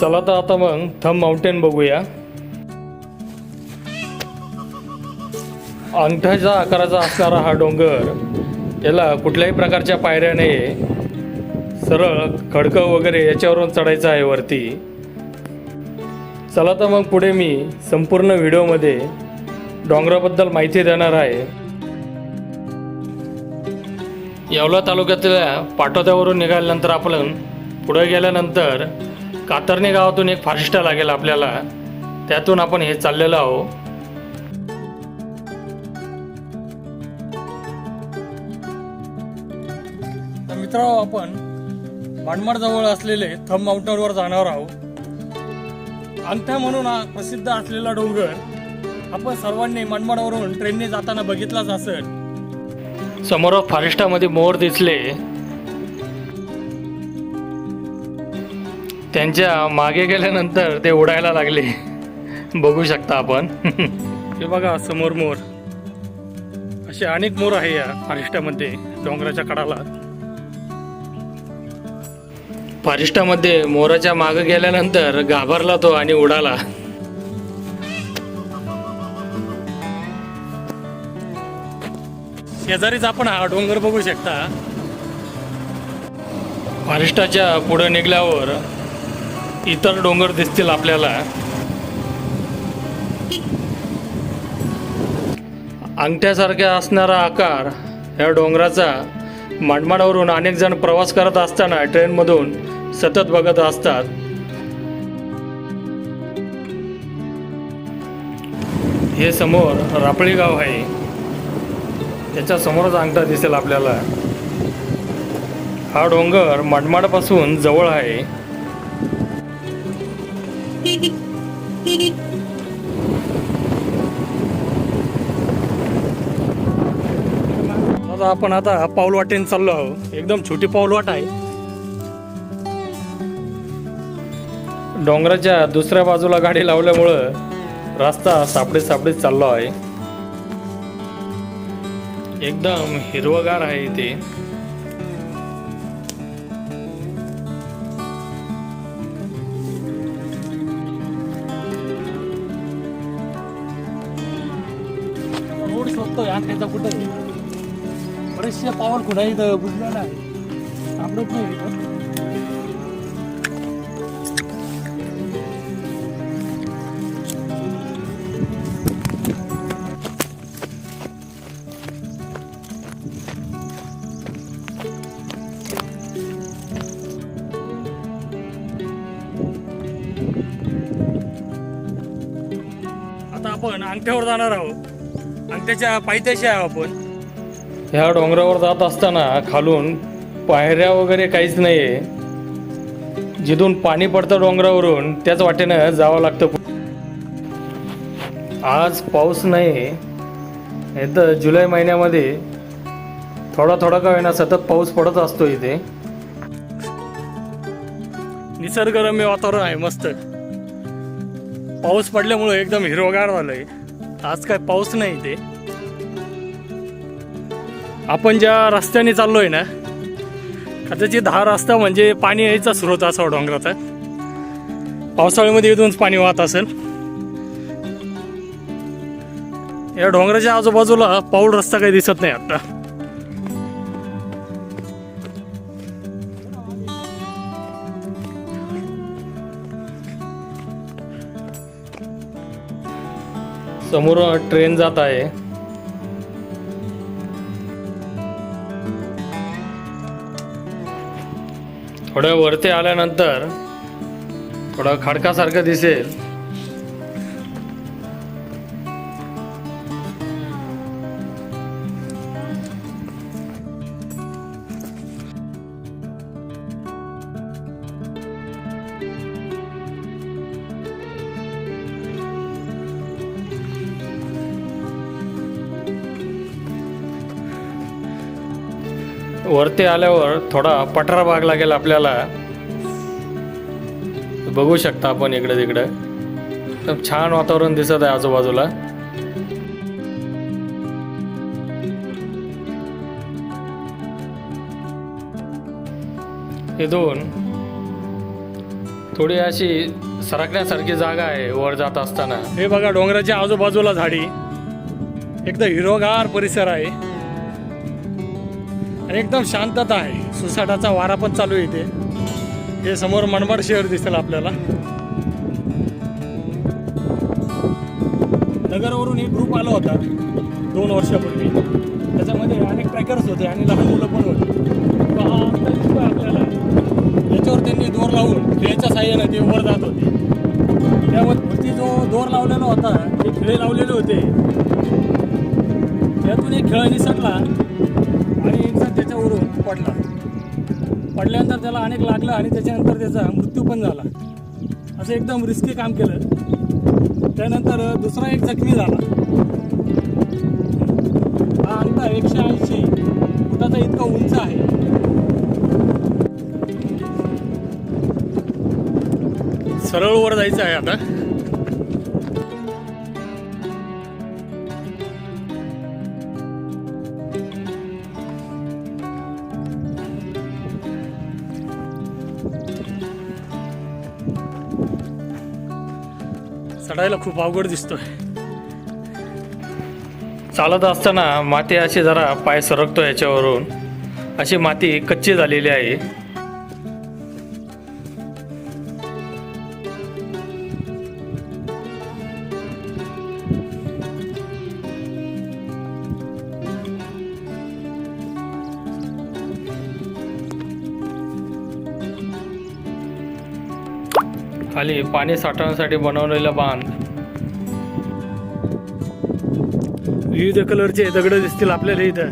चला तर आता मग थम माउंटेन बघूया. अंगठ्याच्या आकाराचा असणारा हा डोंगर याला कुठल्याही प्रकारच्या पायऱ्याने सरळ खडकं वगैरे याच्यावरून चढायचं आहे वरती. चला तर मग पुढे मी संपूर्ण व्हिडिओमध्ये डोंगराबद्दल माहिती देणार आहे. येवला तालुक्यातल्या पाटोद्यावरून निघाल्यानंतर आपण पुढे गेल्यानंतर कातरणे गावातून एक फारस्टा लागेल आपल्याला. त्यातून आपण हे चाललेलो आहो. तर मित्रांनो आपण मानमाड जवळ असलेले थम माउंटनवर जाणार आहोत. अंगठा म्हणून हा प्रसिद्ध असलेला डोंगर आपण सर्वांनी मनमाडवरून ट्रेनने जाताना बघितलाच असेल. समोर फॉरेस्टामध्ये मोर दिसले. त्यांच्या मागे गेल्यानंतर ते उडायला लागले. बघू शकता आपण. हे बघा समोर मोर. असे अनेक मोर आहे या फॉरेस्टामध्ये डोंगराच्या कडाला फॉरेस्टामध्ये मोराच्या मागे गेल्यानंतर घाबरला तो आणि उडाला. शेजारीच आपण हा डोंगर बघू शकता. फॉरेस्टाच्या पुढे निघल्यावर इतर डोंगर दिसतील आपल्याला. अंगठ्यासारख्या असणारा आकार या डोंगराचा माडमाडावरून अनेक जण प्रवास करत असताना ट्रेनमधून सतत बघत असतात. हे समोर रापळी गाव आहे. त्याच्या समोरच अंगठा दिसेल आपल्याला. हा डोंगर माडमाडपासून जवळ आहे. आता आपण आता पाऊल वाटेने चाललो आहोत. एकदम छोटी पाऊल वाट आहे. डोंगराच्या दुसऱ्या बाजूला गाडी लावल्यामुळं रस्ता सापडे सापडीत चाललो आहे. एकदम हिरवगार आहे इथे. रोड शोधतोय त्याचा कुठं बरेचसे पावर खुणा इथं बुजलेला ना सापडत नाही आता आपण अंगठ्यावर जाणार आहोत. अंगठ्याच्या पायथ्याशी आहे आपण. ह्या डोंगरावर जात असताना खालून पायऱ्या वगैरे काहीच नाही आहे जिथून पाणी पडतं डोंगरावरून त्याच वाटेनं जावं लागतं आज पाऊस नाही हे तर जुलै महिन्यामध्ये थोडा थोडा का होईना सतत पाऊस पडत असतो इथे. निसर्गरम्य वातावरण आहे मस्त. पाऊस पडल्यामुळे एकदम हिरवगार झालंय. आज काय पाऊस नाही इथे. आपण ज्या रस्त्याने चाललोय ना कदाचित हा रस्ता म्हणजे पाणी यायचा स्रोत असा हो डोंगराचा पावसाळ्यामध्ये इथूनच पाणी वाहत असेल. या डोंगराच्या आजूबाजूला पाऊल रस्ता काही दिसत नाही आता. समोर ट्रेन जात आहे. थोड्या वरती आल्यानंतर थोडं खडकासारखं दिसेल. वरती आल्यावर थोडा पठार भाग लागेल आपल्याला. बघू शकता आपण इकडे तिकडे. एकदम छान वातावरण दिसत आहे आजूबाजूला. इथून थोडी अशी सरकण्यासारखी जागा आहे वर जात असताना. हे बघा डोंगराच्या आजूबाजूला झाडी. एकदम हिरोगार परिसर आहे. आणि एकदम शांतता आहे. सुसाटाचा वारा पण चालू आहे इथे. हे समोर मनमाड शहर दिसेल आपल्याला. नगरवरून एक ग्रुप आला होता. दोन वर्षापूर्वी. त्याच्यामध्ये अनेक ट्रॅकर्स होते आणि लहान मुलं पण होते. हा आपल्याला याच्यावर त्यांनी दोर लावून खेळच्या साह्याने ते वर जात होते. त्यावरती जो दोर लावलेला होता ते खिळे लावलेले होते. त्यातून एक खेळ निसटला. पडला. पडल्यानंतर त्याला अनेक लागलं आणि त्याच्यानंतर त्याचा मृत्यू पण झाला. असं एकदम रिस्की काम केलं. त्यानंतर दुसरा एक जखमी झाला. हा अंतर एकशे ऐंशी. फुटाचा इतका उंच आहे. सरळ वर जायचं आहे आता. चढायला खूप अवघड दिसतोय. चालत असताना माती अशी जरा पाय सरकतो याच्यावरून. अशी माती कच्ची झालेली आहे. खाली पाणी साठवण्यासाठी बनवलेला बांध. विविध कलरचे दगड दिसतील आपल्याला इथं.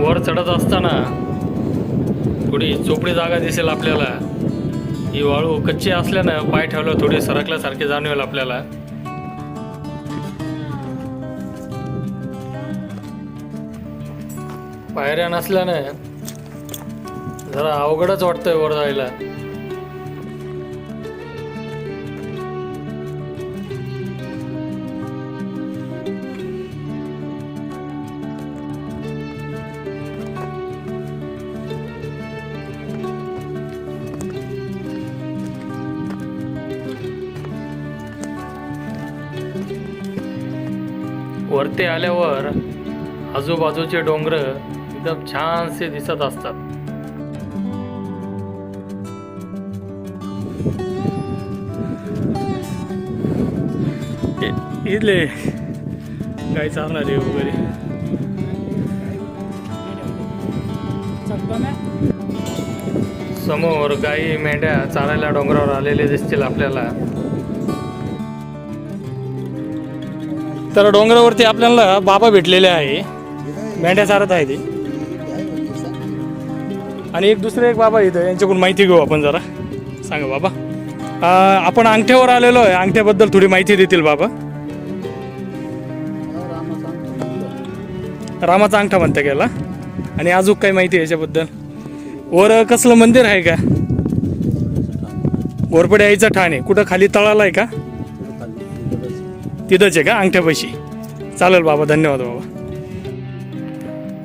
वर चढत असताना थोडी चोपडी जागा दिसेल आपल्याला. ही वाळू कच्ची असल्यानं पाय ठेवलं थोडी सरकल्यासारखी जाणवेल आपल्याला. पायऱ्या नसल्याने जरा अवघडच वाटतंय वर जायला. वरती आल्यावर आजूबाजूचे डोंगर एकदम छानसे दिसत असतात. इथले गाई चालणारे वगैरे. समोर गाई मेंढ्या चालायला डोंगरावर आलेले दिसतील आपल्याला. तर डोंगरावरती आपल्याला बाबा भेटलेले आहे. मेंढ्या चारत आहे ते. आणि एक दुसरे एक बाबा इथं यांच्याकडून माहिती घेऊ आपण जरा. सांगा बाबा. आपण अंगठ्यावर आलेलो आहे. अंगठ्याबद्दल थोडी माहिती देतील बाबा. रामाचा अंगठा म्हणता गेला. आणि अजून काही माहिती आहे याच्याबद्दल? वर कसलं मंदिर आहे का? घोरपडे आईचं ठाण. आहे कुठं? खाली तळाला आहे का? तिथंच आहे का? अंगठ्यापाशी. चालेल बाबा धन्यवाद बाबा.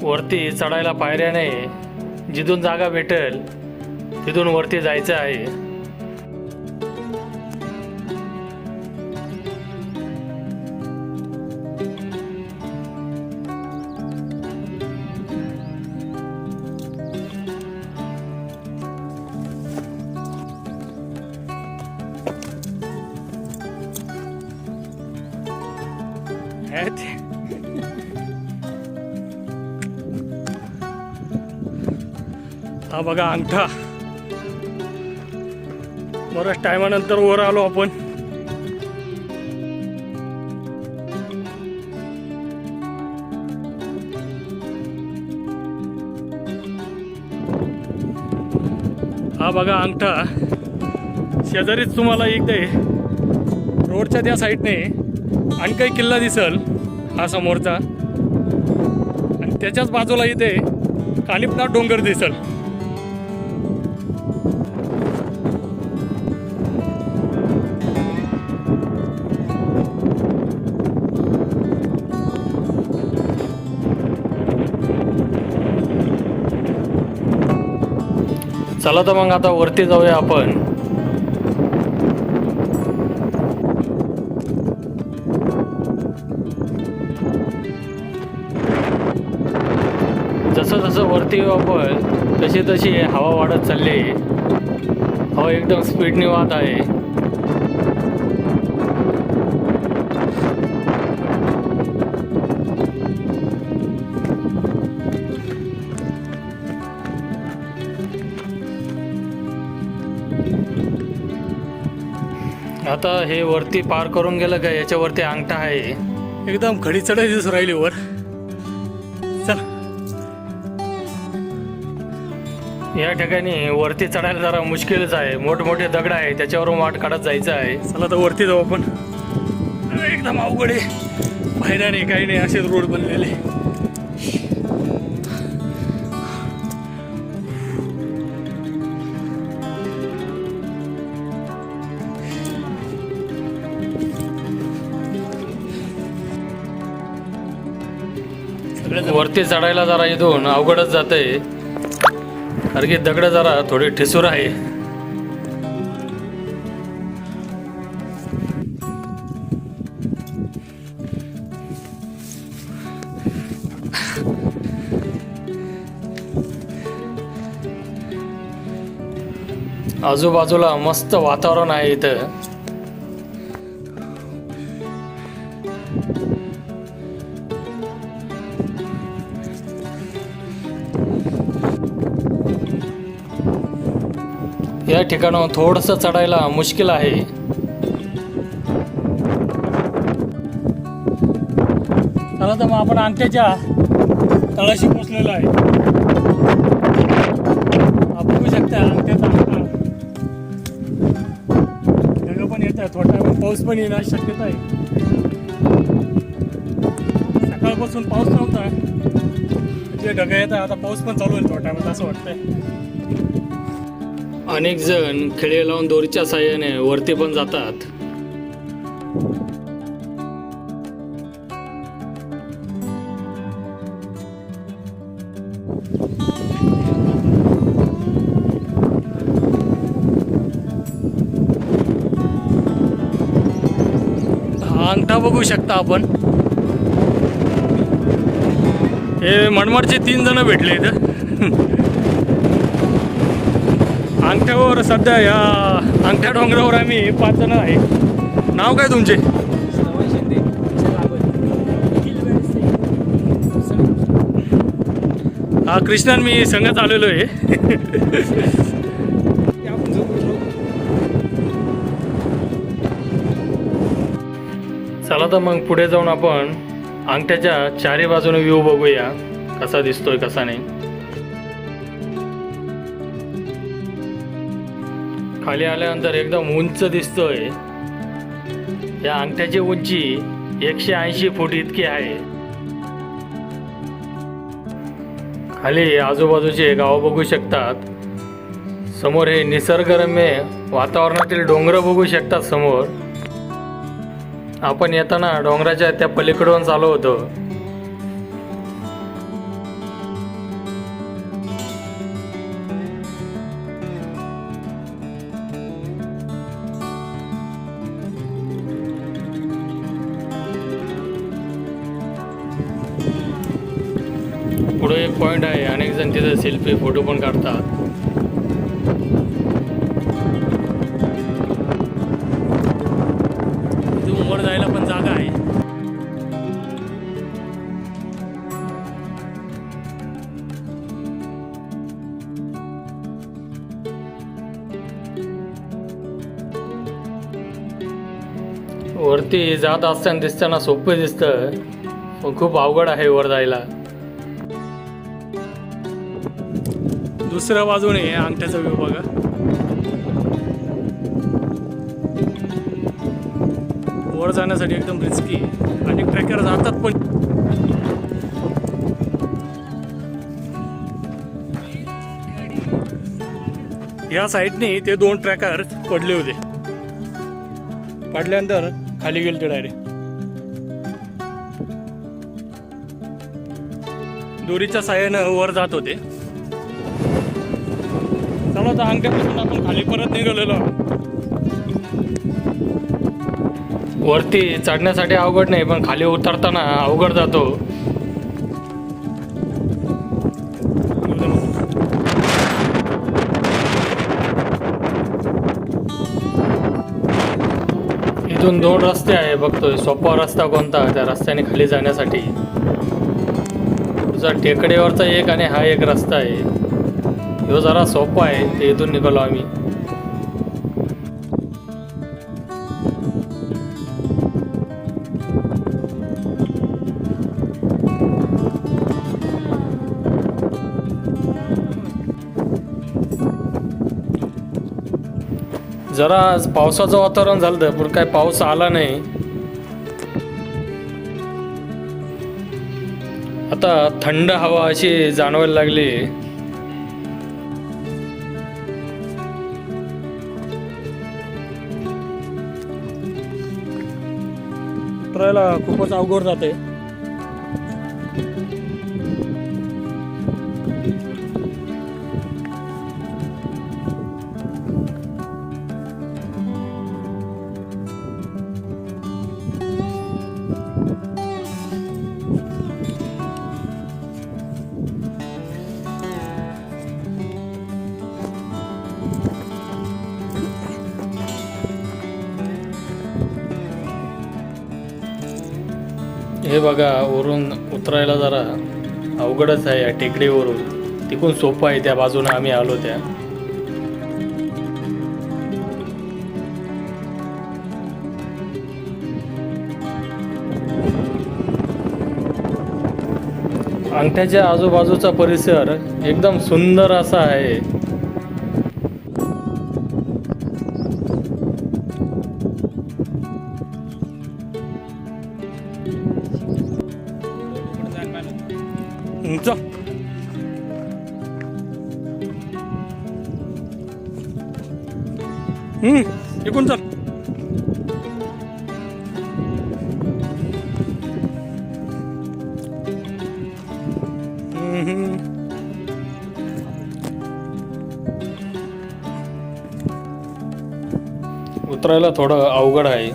वरती चढायला पायऱ्या नाही. जिथून जागा भेटेल तिथून वरती जायचं आहे आहेत. हा बघा अंगठा. बऱ्याच टायमानंतर वर आलो आपण. हा बघा अंगठा. शेजारीच तुम्हाला इकडे रोडच्या त्या साईडने आणि काही किल्ला दिसल हा समोरचा. आणि त्याच्याच बाजूला इथे कालिपनाथ डोंगर दिसल. चला तर मग आता वरती जाऊया आपण जसं जसं वरती येऊ आपण तशी तशी हवा वाढत चालली आहे. हवा एकदम स्पीडने वाहत आहे आता हे वरती पार करून गेलं का? याच्यावरती अंगठा आहे. एकदम खडी चढाई दिसून राहिली वर. चल. या ठिकाणी वरती चढायला जरा मुश्किलच आहे. मोठमोठे दगड आहे त्याच्यावरून वाट काढत जायचं आहे. चला तर वरती जाऊ आपण. एकदम अवघड आहे. फायदा नाही काही नाही. असेच रोड बनलेले. वरती चढायला जरा इथून अवघडच जातंय. कारण की दगड जरा थोडी ठिसूर आहे. आजूबाजूला मस्त वातावरण आहे इथं. या ठिकाणं थोडंसं चढायला मुश्किल आहे. चला तर मग आपण अंगठ्याच्या तळाशी पोचलेलो आहे. आपण बघू शकता अंगठ्याचा ढगं पण येत आहे थोडा पाऊस पण येण्याची शक्यता आहे. सकाळपासून पाऊस नव्हता. जे ढगं येत आहे आता पाऊस पण चालू आहे थोड्या वेळात असं वाटतंय. अनेक जण खिळे लावून दोरीच्या साह्याने वरती पण जातात. हा अंगठा बघू शकता आपण. हे मनमाडचे तीन जण भेटले इथं. अंगठ्यावर सध्या या अंगठ्या डोंगरावर आम्ही पाच जण आहे. नाव काय तुमचे? हा कृष्णन मी संगत आलेलो आहे चला तर मग पुढे जाऊन आपण अंगठ्याच्या चारी बाजूने व्ह्यू बघूया कसा दिसतोय कसा नाही. खाली आल्यानंतर एकदम उंच दिसतोय. या अंगठ्याची उंची एकशे ऐंशी फूट इतकी आहे. खाली आजूबाजूचे गाव बघू शकतात. समोर हे निसर्गरम्य वातावरणातील डोंगर बघू शकतात समोर. आपण येताना डोंगराच्या त्या पलीकडून चालू होतो. पुढे एक पॉइंट आहे. अनेक जण तिथे सेल्फी फोटो पण काढतात. वर जायला पण जागा आहे. वरती जात असताना दिसताना सोपं दिसतं. पण खूप अवघड आहे वर जायला. दुसऱ्या बाजूने अंगठ्याचा व्यू बघा. वर जाण्यासाठी एकदम रिस्की आणि ट्रेकर जातात पण. या साईडने ते दोन ट्रॅकर पडले होते. पडल्यानंतर खाली गेले ते डायरेक्ट दोरीच्या साह्यानं वर जात होते. चला तर अंगठ्यापासून आपण खाली परत निघालेलो वरती चढण्यासाठी अवघड नाही पण खाली उतरताना अवघड जातो. इथून दोन रस्ते आहे बघतोय. सोपा रस्ता कोणता? त्या रस्त्याने खाली जाण्यासाठी. तुझा टेकडेवरचा एक आणि हा एक रस्ता आहे. ह्यो जरा सोपा आहे ते इथून निघालो आम्ही. जरा आज पावसाचं वातावरण झालं पण काय पाऊस आला नाही. आता थंड हवा अशी जाणवायला लागली. करायला खूपच अवघड जाते. हे बघा वरून उतरायला जरा अवघडच आहे या टेकडीवरून. तिकून सोपं आहे त्या बाजूने आम्ही आलो त्या. अंगठ्याच्या आजूबाजूचा परिसर एकदम सुंदर असा आहे. उतरायला थोडं अवघड आहे.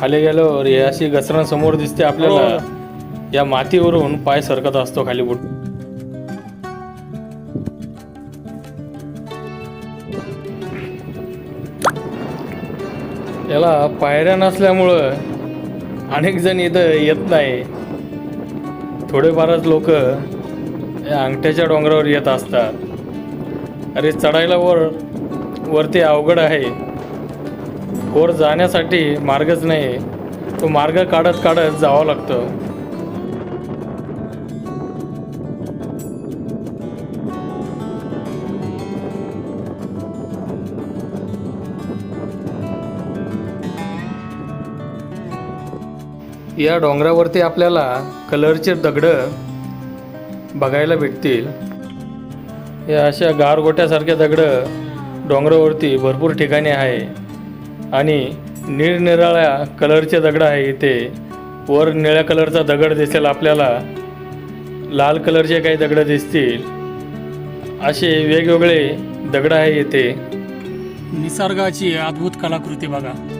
खाली गेल्यावर हे अशी घसरण समोर दिसते आपल्याला. या मातीवरून पाय सरकत असतो खाली बुट. याला पायऱ्या नसल्यामुळं अनेक जण इथं येत नाही. थोडेफारच लोक या अंगठ्याच्या डोंगरावर येत असतात. अरे चढायला वर वरती अवघड आहे. वर जाण्यासाठी मार्गच नाही तो मार्ग काढत काढत जावं लागतं. या डोंगरावरती आपल्याला कलरचे दगडं बघायला भेटतील. या अशा गारगोट्यासारख्या दगडं डोंगरावरती भरपूर ठिकाणी आहे. आणि निरनिराळ्या कलरचे दगड आहे इथे. वर निळ्या कलरचा दगड दिसेल आपल्याला. लाल कलरचे काही दगड दिसतील. असे वेगवेगळे दगड आहे इथे. निसर्गाची अद्भुत कलाकृती बघा.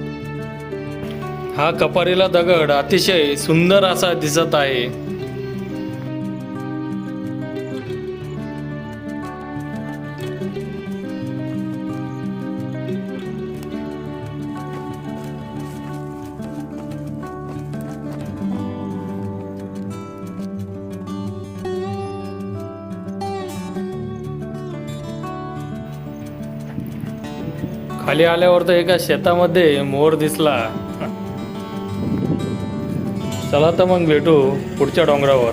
हा कपारीला दगड अतिशय सुंदर असा दिसत आहे. खाली आल्यावर तर एका शेतामध्ये मोर दिसला. चला तर मग भेटू पुढच्या डोंगरावर.